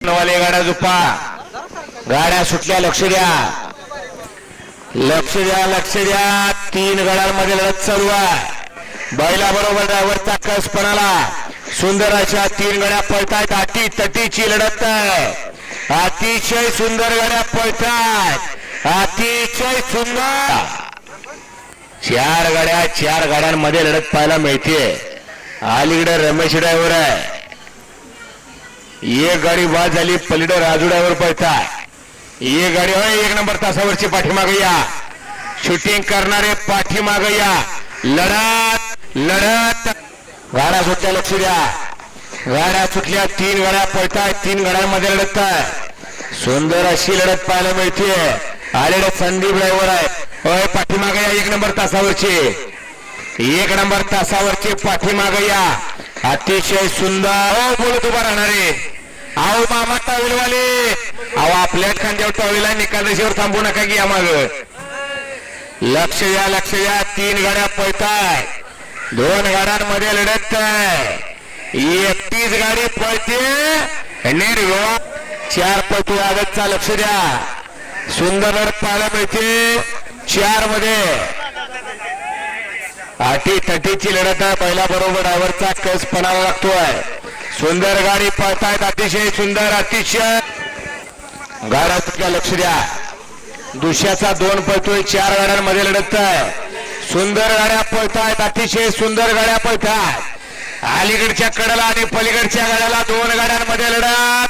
वाले गाड्या झुपा गाड्या सुटल्या लक्ष द्या. लक्ष द्या लक्ष द्या. तीन गाड्यांमध्ये लढत चालू आहे. बैला बरोबर ड्रायव्हरचा कस पणाला सुंदर अशा तीन गाड्या पळतायत. अटी तटीची लढत आहे. अतिशय सुंदर गाड्या पळतायत. अतिशय सुंदर. चार गाड्या चार गाड्यांमध्ये लढत पाहायला मिळते अलीकडे रमेश ड्रायव्हर आहे. एक गाडी बाद झाली पलीड राजुड्यावर पळताय एक गाडी होय एक नंबर तासावरची पाठीमाग या. शूटिंग करणारे पाठीमाग या. लढत लढत. गाड्या सुटल्या लक्ष द्या. गाड्या सुटल्या तीन गाड्या पळताय तीन गाड्यांमध्ये लढत आहे. सुंदर अशी लढत पाहायला मिळते आलेले संदीप ड्रायव्हर आहे. होय पाठीमाग या एक नंबर तासावरची. एक नंबर तासावरची पाठीमाग या. अतिशय सुंदर. हो बोलत उभा राहणारे. अहो मामा टावेलवाले. अहो आपल्या खांद्यावर टावेला निकादशीवर थांबू नका की या माग लक्ष या लक्ष या तीन गाड्या पळताय. दोन गाड्यांमध्ये लढत आहे. एकटीच गाडी पळते. निर्गोळा चार पळतो आगतचा लक्ष द्या. सुंदर लढत पाहायला मिळते. चारमध्ये आठी तटीची लढत आहे. पहिला बरोबर डायव्हरचा कस पणाला लागतोय. सुंदर गाडी पळतायत अतिशय सुंदर अतिशय. गाड्या तुझ्या लक्ष द्या. दुसऱ्याचा दोन पळतोय चार गाड्यांमध्ये लढत आहे सुंदर गाड्या पळतायत अतिशय सुंदर गाड्या पळतात अलीकडच्या कडेला आणि पलीकडच्या गाड्याला दोन गाड्यांमध्ये लढत.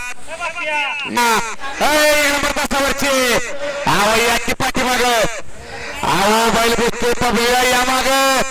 ना. अय, नंबर तासावरची आव याची पाठीमाग. आहो बैल दिसतोय पबळीला या माग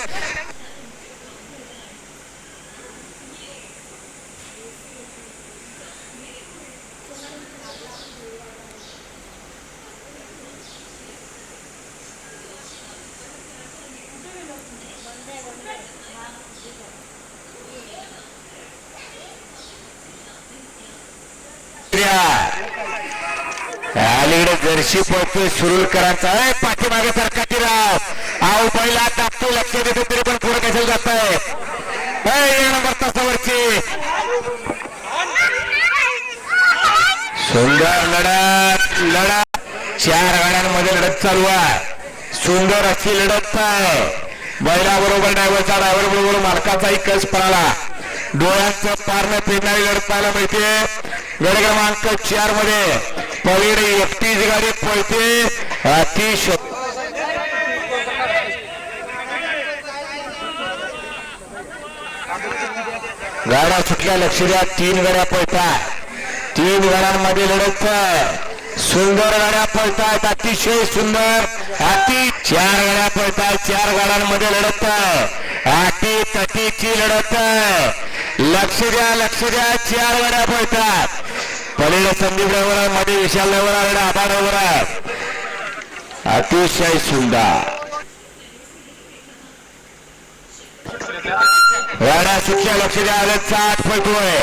अलीकडे जर्शी पळतोय सुरुलकरांचा. आहे पाठीमागे सरकारची राव पहिला टाकतो लक्ष देतो तरी पण पुढे कशाला जात आहे नंबर तासावरची. सुंदर लढत लढत. चार गाड्यांमध्ये लढत चालू आहे. सुंदर अशी लढत आहे. बैलाबरोबर ड्रायव्हरचा ड्रायव्हर बरोबर मालकाचाही कस पळाला. डोळ्यांचं पारणं फिरणारी लढत पाहायला मिळते. गड क्रमांक चारमध्ये पलीकडे एकटीच गाडी पळते. अतिशय गाड्या सुटल्या लक्ष द्या. तीन गाड्या पळतात तीन गाड्यांमध्ये लढत सुंदर गाड्या पळतायत. अतिशय सुंदर. अति चार गाड्या पळतायत. चार गाड्यांमध्ये लढत हाती अति तटीची लढत लक्ष द्या लक्ष द्या. चार गाड्या पळतात पलीकडे संदीप ड्रायव्हर आहे मध्ये विशाल ड्रायव्हर आहे आणि आबा ड्रायव्हर आहे. अतिशय सुंदर. गाड्या सुटल्या लक्ष द्या आलं चाट पळतोय.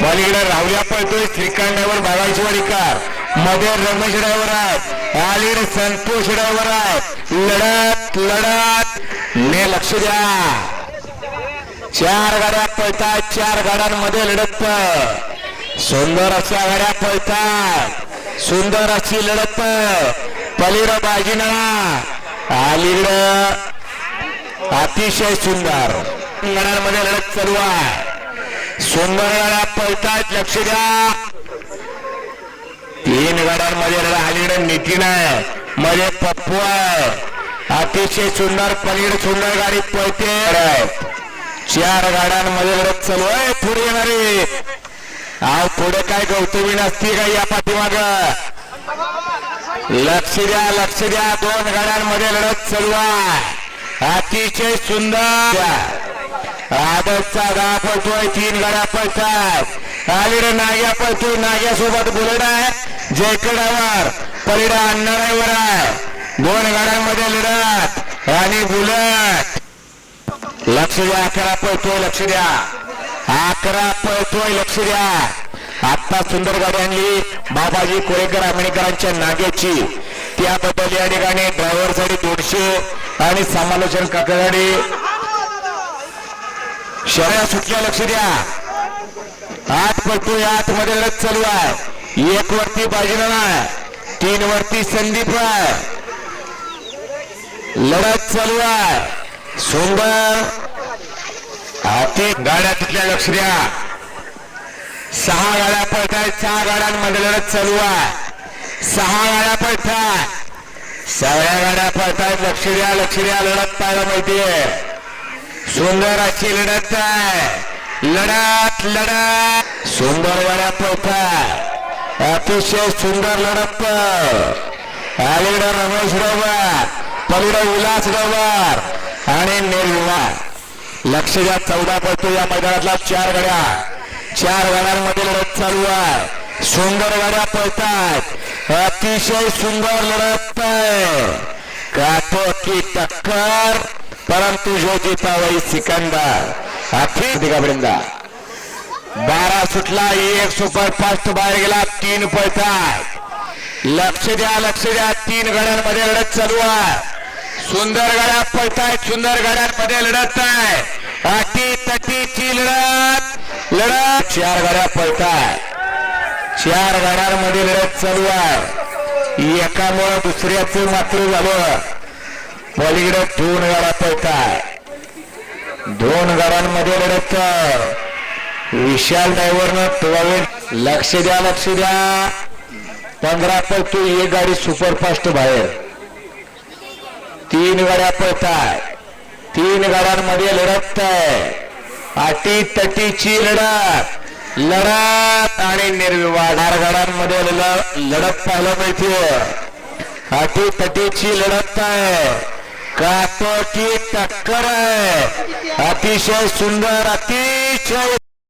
पलीकडे राहुल्या पळतोय श्रीकांत ड्रायव्हर बागायची वाडीकार. मध्ये रमेश ड्रायव्हर आहेत अलीकडे संतोष ड्रायव्हर आहेत लढत लढत. ने लक्ष द्या. चार गाड्या पळतात चार गाड्यांमध्ये लढत सुंदर अशा गाड्या पळतात. सुंदर अशी लढत. पलीकडं बाजीना अलीकडं अतिशय सुंदर. गाड्यांमध्ये लढत चालू आहे. सुंदर गाड्या पळतात. लक्ष द्या. तीन गाड्यांमध्ये लढा. अलीकडे नितीन आहे. मध्ये पप्पू आहे. अतिशय सुंदर. पलीड सुंदर गाडी पळते. चार गाड्यांमध्ये लढत चालू आहे. पुढे येणारी आज पुढे काय गौतमी नसती का या पाठीमाग? लक्ष द्या लक्ष द्या. दोन गाड्यांमध्ये लढत चालू आहे. अतिशय सुंदर. आदरचा गा पळतोय तीन गाड्या पळतात अलीकडे नाग्या पळतोय नाग्यासोबत बुलेट आहे. जयकडावर परिडा अण्णा आहे. दोन गाड्यांमध्ये लढत आणि बुलेट. लक्ष द्या अकरा पळतोय लक्ष द्या. अकरा पळतोय लक्ष द्या आत्ता सुंदर गाडी आणली. बाबाजी कोळेकर आंबेडकरांच्या नागेची. त्याबद्दल या ठिकाणी ड्रायव्हरसाठी दोनशे आणि समालोचन काकासाठी शर्या सुटल्या लक्ष द्या आत पडतोय आतमध्ये लढत चालू आहे. एक वरती बाजीराव आहे. तीन वरती संदीप आहे. लढत चालू आहे. सोमवार हाती गाड्या तिथल्या लक्ष द्या. सहा गाड्या पळत सहा गाड्यांमध्ये लढत चालू आहे. सहा गाड्या पळताय. सगळ्या गाड्या पळतायत लक्ष द्या लक्ष द्या लढत पाहायला माहितीये सुंदर अशी लढत आहे. लढत लढत. सुंदर गाड्या पळत अतिशय सुंदर लढत अलीकडे रमेश डोबर पलीकडे उल्हास डोबर आणि निर्विवाद. लक्ष द्या चौदा पडतो या मैदानातला चार गड्या. चार गाड्यांमध्ये लढत चालू आहे. सुंदर गाड्या पळतात. अतिशय सुंदर लढत काटो की टक्कर. परंतु जो जितावाई सिकंदर अखिल बारा सुटला एक सुपर फास्ट बाहेर गेला तीन पळतात. लक्ष द्या लक्ष द्या. तीन गड्यांमध्ये लढत चालू आहे. सुंदर गाड्या पळतायत सुंदर गाड्यांमध्ये लढत आहे अटी तटीची लढत लढत. चार गड्या पळताय. चार गाड्यांमध्ये लढत चालू आहे. एकामुळं दुसऱ्याचं मात्र झालं. पलीकडे दोन गाड्या पळताय. दोन गाड्यांमध्ये लढत. विशाल ड्रायव्हरनं टोळावे लक्ष द्या लक्ष द्या. पंधरा पळतो एक गाडी सुपरफास्ट बाहेर. तीन गाड्या पळताय. तीन गाड्यांमध्ये लढत आहे. अटी तटीची लढत. लढत आणि निर्विवाद. चार गाड्यांमध्ये लढत पाहायला मिळते. अटी तटीची लढत आहे. कातोची टक्कर आहे. अतिशय सुंदर अतिशय